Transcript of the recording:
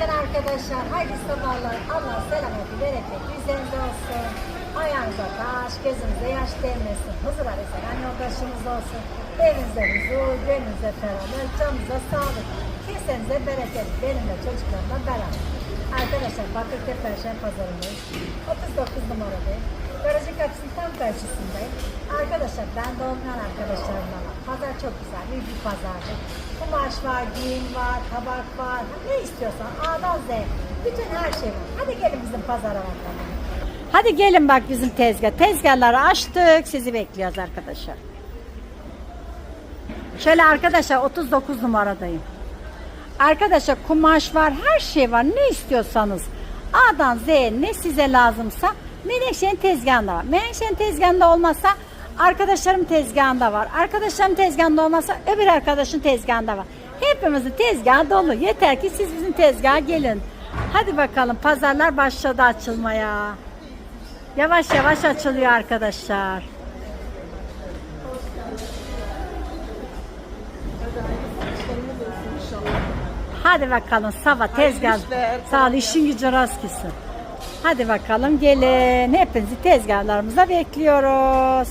Günaydın arkadaşlar. Hayırlı sabahlar. Allah selameti, bereket üzerinde olsun. Ayağınıza taş, gözünüze yaş değmesin. Huzur arasından yoldaşımız olsun. Evinizde huzur, gönlünüzde ferahlık, canınıza sağlık. Kesenize bereket. Benimle çocuklarımla beraber. Arkadaşlar Bakırköy Perşembe Pazarı'ndayız. 39 numaradayım. Garajın kapısının tam karşısındayım. Arkadaşlar ben olmayan arkadaşlarımla var. Pazar çok güzel, büyük bir pazardı. Kumaş var, giyim var, tabak var. Ne istiyorsan A'dan Z. Bütün her şey var. Hadi gelin bizim pazara bakalım. Hadi gelin bak bizim tezgah. Tezgahları açtık. Sizi bekliyoruz arkadaşlar. Şöyle arkadaşlar 39 numaradayım. Arkadaşlar kumaş var, her şey var. Ne istiyorsanız A'dan Z'ye ne size lazımsa Menekşe'nin tezgahında var. Menekşe'nin tezgahında olmazsa arkadaşlarım tezgahında var. Arkadaşlarım tezgahında olmazsa öbür arkadaşın tezgahında var. Hepimizin tezgahı dolu. Yeter ki siz bizim tezgaha gelin. Hadi bakalım pazarlar başladı açılmaya. Yavaş yavaş açılıyor arkadaşlar. Hadi bakalım sabah tezgah. Sağ ol işin gücü rast gitsin. Hadi bakalım gelin. Hepinizi tezgahlarımıza bekliyoruz.